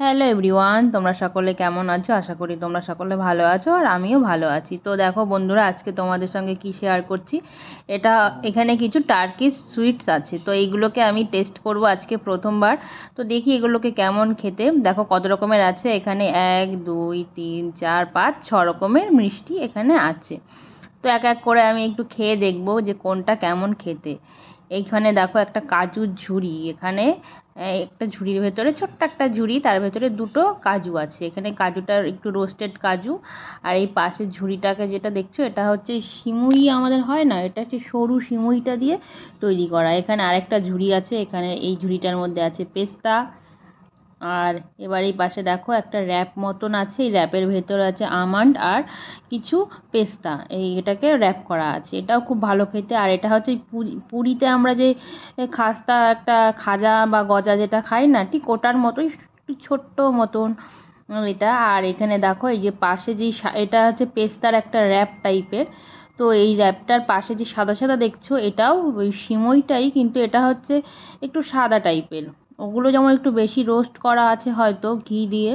Hello everyone তোমরা সকলে কেমন আছো? আশা করি তোমরা সকলে ভালো আছো আর আমিও ভালো আছি। তো দেখো বন্ধুরা, আজকে তোমাদের সঙ্গে কি শেয়ার করছি? এটা এখানে কিছু টার্কিশ সুইটস আছে। তো এইগুলোকে আমি টেস্ট করব আজকে প্রথমবার। তো দেখি এগুলোকে কেমন খেতে। দেখো কত রকমের আছে। এখানে এক, দুই, তিন, চার, পাঁচ, ছ রকমের মিষ্টি এখানে আছে। তো এক এক করে আমি একটু খেয়ে দেখব যে কোনটা কেমন খেতে। এইখানে দেখো একটা কাজুর ঝুড়ি, এখানে একটা ঝুড়ির ভেতরে ছোট্ট একটা ঝুড়ি, তার ভেতরে দুটো কাজু আছে। এখানে কাজুটার একটু রোস্টেড কাজু, আর এই পাশের ঝুড়িটাকে যেটা দেখছ, এটা হচ্ছে সিমুই আমাদের হয় না, এটা হচ্ছে সরু সিমুইটা দিয়ে তৈরি করা। এখানে আরেকটা ঝুড়ি আছে, এখানে এই ঝুড়িটার মধ্যে আছে পেস্তা আর এবার এই পাশে দেখো একটা র্যাপ মতন আছে, এই র্যাপের ভেতর আছে আমন্ড আর কিছু পেস্তা এই এটাকে র্যাপ করা আছে। এটাও খুব ভালো খেতে। আর এটা হচ্ছে পুরি, পুরীতে আমরা যে খাস্তা একটা খাজা বা গজা যেটা খাই না, ঠিক ওটার মতোই একটু ছোট্ট মতন এটা। আর এখানে দেখো এই যে পাশে যেই এটা হচ্ছে পেস্তার একটা র্যাপ টাইপের তো এই র্যাপটার পাশে যে সাদা সাদা দেখছ, এটাও ওই সিমইটাই, কিন্তু এটা হচ্ছে একটু সাদা টাইপের ওগুলো যেমন একটু বেশি রোস্ট করা আছে হয়তো ঘি দিয়ে।